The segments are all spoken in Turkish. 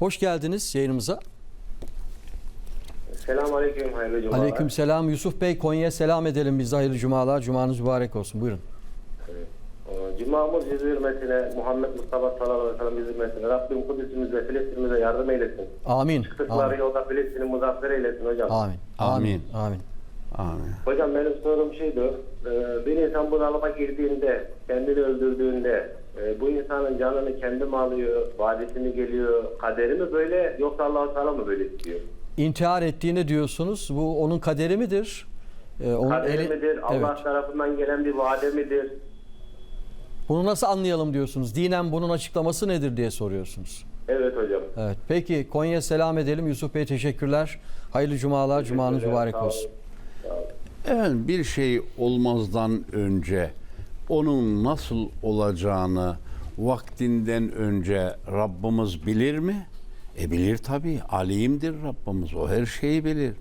Hoş geldiniz yayınımıza. Selamun Aleyküm, hayırlı cumalar. Aleyküm selam. Yusuf Bey Konya'ya selam edelim biz de hayırlı cumalar. Cumanız mübarek olsun. Buyurun. Ee, Cumamız yüzü hürmetine, Muhammed Mustafa sallallahu aleyhi ve sellem yüzü hürmetine, Rabbim Kudüs'ümüze, Filistin'imize yardım eylesin. Amin. Çıktıkları Amin. yolda Filistin'i muzaffer eylesin hocam. Amin. Amin. Amin. Amin. Hocam benim sorum şuydu, e, bir insan bunalıma girdiğinde, kendini öldürdüğünde, e, bu insanın canını kendi mi alıyor, vadisini geliyor, kaderi mi böyle, yoksa Allah-u Teala mı böyle istiyor? İntihar ettiğini diyorsunuz. Bu onun kaderi midir? Ee, onun Kaderi eli- midir, Allah Evet. tarafından gelen bir vade midir? Bunu nasıl anlayalım diyorsunuz? Dinen bunun açıklaması nedir diye soruyorsunuz. Evet hocam. Evet. Peki Konya'ya selam edelim. Yusuf Bey teşekkürler. Hayırlı cumalar. Cumanız mübarek olsun. Evet bir şey olmazdan önce onun nasıl olacağını vaktinden önce Rabbimiz bilir mi? E bilir tabii. Alimdir Rabbimiz. O her şeyi bilir.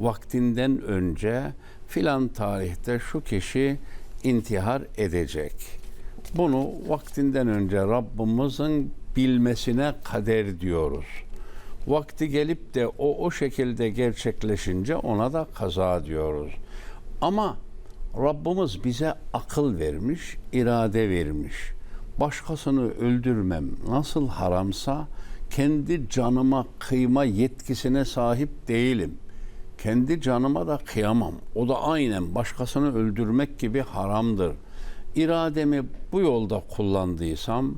Vaktinden önce filan tarihte şu kişi intihar edecek. Bunu vaktinden önce Rabbimizin bilmesine kader diyoruz. Vakti gelip de o o şekilde gerçekleşince ona da kaza diyoruz. Ama Rabbimiz bize akıl vermiş, irade vermiş. Başkasını öldürmem nasıl haramsa kendi canıma kıyma yetkisine sahip değilim. Kendi canıma da kıyamam. O da aynen başkasını öldürmek gibi haramdır. İrademi bu yolda kullandıysam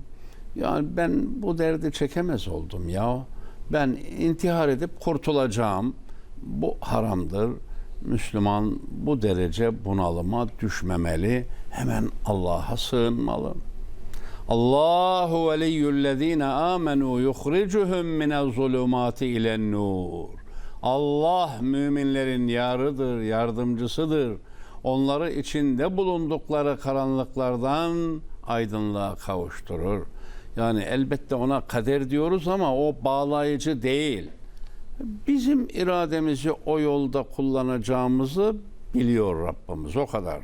yani ben bu derdi çekemez oldum ya. Ben intihar edip kurtulacağım. Bu haramdır. Müslüman bu derece bunalıma düşmemeli. Hemen Allah'a sığınmalı. Allahu veliyyüllezine amenu yukhricuhum mine zulumati ilen nur. Allah müminlerin yarıdır, yardımcısıdır. Onları içinde bulundukları karanlıklardan aydınlığa kavuşturur. Yani elbette ona kader diyoruz ama o bağlayıcı değil. Bizim irademizi o yolda kullanacağımızı biliyor Rabbimiz o kadar.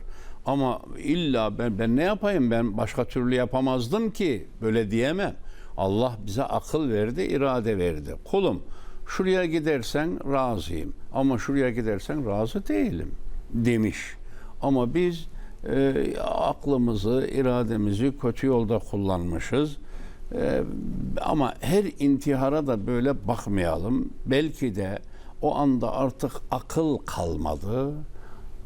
Ama illa ben, ben ne yapayım ben başka türlü yapamazdım ki böyle diyemem. Allah bize akıl verdi, irade verdi. Kulum şuraya gidersen razıyım ama şuraya gidersen razı değilim demiş. Ama biz e, aklımızı, irademizi kötü yolda kullanmışız. Ee, ama her intihara da böyle bakmayalım. Belki de o anda artık akıl kalmadı,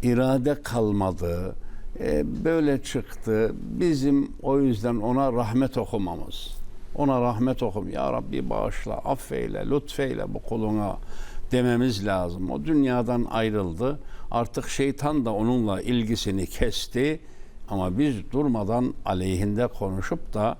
irade kalmadı. Ee, böyle çıktı. Bizim o yüzden ona rahmet okumamız. Ona rahmet okum. Ya Rabbi bağışla, affeyle, lütfeyle bu kuluna dememiz lazım. O dünyadan ayrıldı. Artık şeytan da onunla ilgisini kesti. Ama biz durmadan aleyhinde konuşup da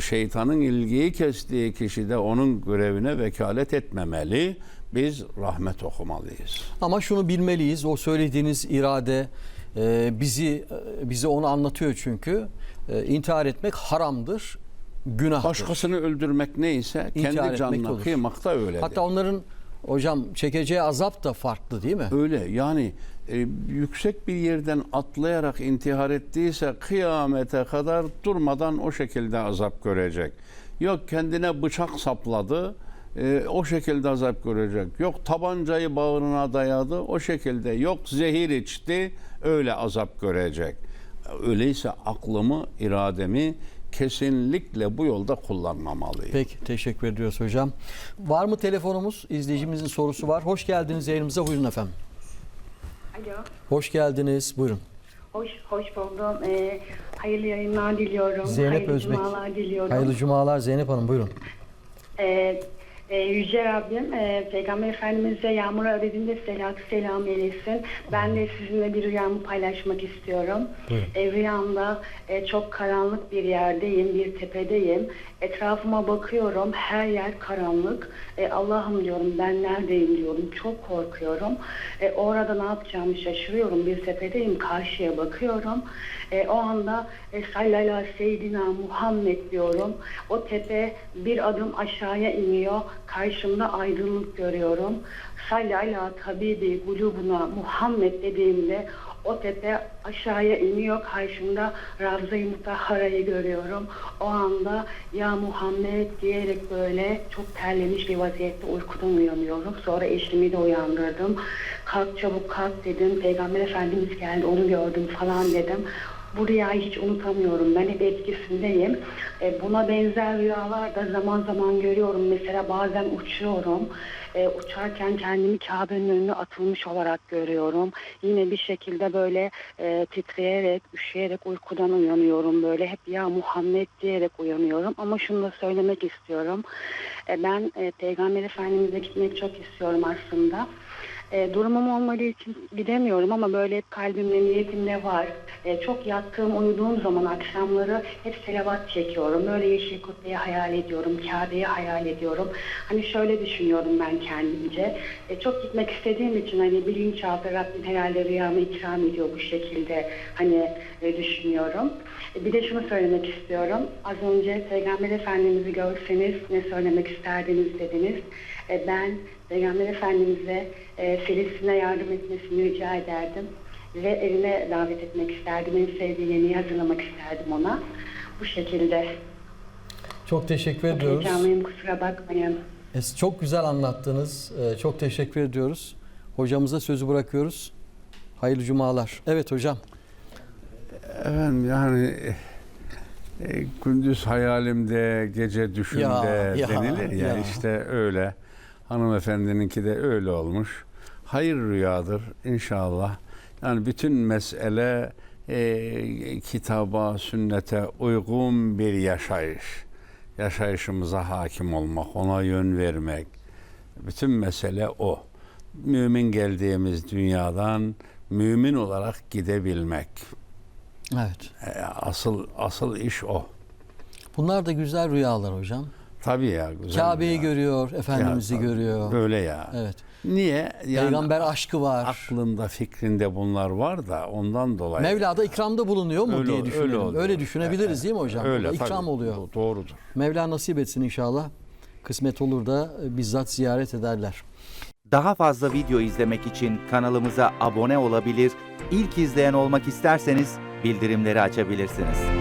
şeytanın ilgiyi kestiği kişi de onun görevine vekalet etmemeli. Biz rahmet okumalıyız. Ama şunu bilmeliyiz. O söylediğiniz irade e, bizi e, bize onu anlatıyor çünkü. E, intihar etmek haramdır, günahtır. Başkasını öldürmek neyse İntihar kendi etmek canına kıymak da öyledir. Hatta onların hocam çekeceği azap da farklı değil mi? Öyle yani e, yüksek bir yerden atlayarak intihar ettiyse kıyamete kadar durmadan o şekilde azap görecek. Yok kendine bıçak sapladı e, o şekilde azap görecek. Yok tabancayı bağrına dayadı o şekilde. Yok zehir içti öyle azap görecek. Öyleyse aklımı, irademi kesinlikle bu yolda kullanmamalıyım. Peki teşekkür ediyoruz hocam. Var mı telefonumuz? İzleyicimizin sorusu var. Hoş geldiniz yayınımıza. Buyurun efendim. Alo, Hoş geldiniz. Buyurun. hoş hoş buldum. Ee, hayırlı yayınlar diliyorum. Zeynep hayırlı Özbek. cumalar diliyorum. Hayırlı cumalar Zeynep Hanım buyurun. Ee, e, Yüce Rabbim e, Peygamber Efendimiz'e yağmur öğrettiğinde selatü selam eylesin. Ben de sizinle bir rüyamı paylaşmak istiyorum. E, rüyamda e, çok karanlık bir yerdeyim, bir tepedeyim. Etrafıma bakıyorum, her yer karanlık. E, Allah'ım diyorum ben neredeyim diyorum, çok korkuyorum. E, orada ne yapacağımı şaşırıyorum. Bir tepedeyim, karşıya bakıyorum. E, o anda e, sallallahu seyyidina Muhammed diyorum. O tepe bir adım aşağıya iniyor. Karşımda aydınlık görüyorum. Sallallahu tabibi gulubuna Muhammed dediğimde O tepe aşağıya iniyor. Karşımda Ravza-i Mutahhara'yı görüyorum. O anda ya Muhammed diyerek böyle çok terlemiş bir vaziyette uykudan uyanıyorum. Sonra eşimi de uyandırdım. Kalk çabuk kalk dedim. Peygamber Efendimiz geldi onu gördüm falan dedim. Bu rüyayı hiç unutamıyorum. Ben hep etkisindeyim. E, buna benzer rüyalar da zaman zaman görüyorum. Mesela bazen uçuyorum. E, uçarken kendimi Kabe'nin önüne atılmış olarak görüyorum. Yine bir şekilde böyle e, titreyerek, üşüyerek uykudan uyanıyorum. Böyle hep ya Muhammed diyerek uyanıyorum. Ama şunu da söylemek istiyorum. E, ben e, Peygamber Efendimiz'e gitmek çok istiyorum aslında. E, durumum olmadığı için gidemiyorum ama böyle hep kalbimde niyetimde var. E, çok yattığım uyuduğum zaman akşamları hep selavat çekiyorum. Böyle yeşil kubbeyi hayal ediyorum, Kabe'yi hayal ediyorum. Hani şöyle düşünüyorum ben kendimce. E, çok gitmek istediğim için hani bilinçaltı Rabbim herhalde rüyamı ikram ediyor bu şekilde hani e, düşünüyorum. E, bir de şunu söylemek istiyorum. Az önce Peygamber Efendimiz'i görseniz ne söylemek isterdiniz dediniz. E, ben Peygamber Efendimiz'e e, Filistin'e yardım etmesini rica ederdim. Ve evine davet etmek isterdim. En sevdiği yemeği hazırlamak isterdim ona. Bu şekilde. Çok teşekkür Çok ediyoruz. heyecanlıyım kusura bakmayın. E, Çok güzel anlattınız. E, Çok teşekkür ediyoruz. Hocamıza sözü bırakıyoruz. Hayırlı cumalar. Evet hocam. Efendim yani e, gündüz hayalimde, gece düşümde Ya, ya, denilir ya, ya. işte öyle. Hanımefendininki de öyle olmuş. Hayır rüyadır inşallah. Yani bütün mesele e, kitaba, sünnete uygun bir yaşayış. Yaşayışımıza hakim olmak, ona yön vermek. Bütün mesele o. Mümin geldiğimiz dünyadan mümin olarak gidebilmek. Evet. E, Asıl asıl iş o. Bunlar da güzel rüyalar hocam. Tabii ya. güzel Kabe'yi görüyor, Efendimiz'i Ya, görüyor. Böyle ya. Evet. Niye? Yani Peygamber aşkı var. aklında, fikrinde bunlar var da ondan dolayı. Mevla da ikramda bulunuyor mu Öyle diye öyle düşünelim. Öyle, oluyor. düşünebiliriz değil mi hocam? Öyle Burada tabii. İkram oluyor. Do- Doğrudur. Mevla nasip etsin inşallah. Kısmet olur da e, bizzat ziyaret ederler. Daha fazla video izlemek için kanalımıza abone olabilir, ilk izleyen olmak isterseniz bildirimleri açabilirsiniz.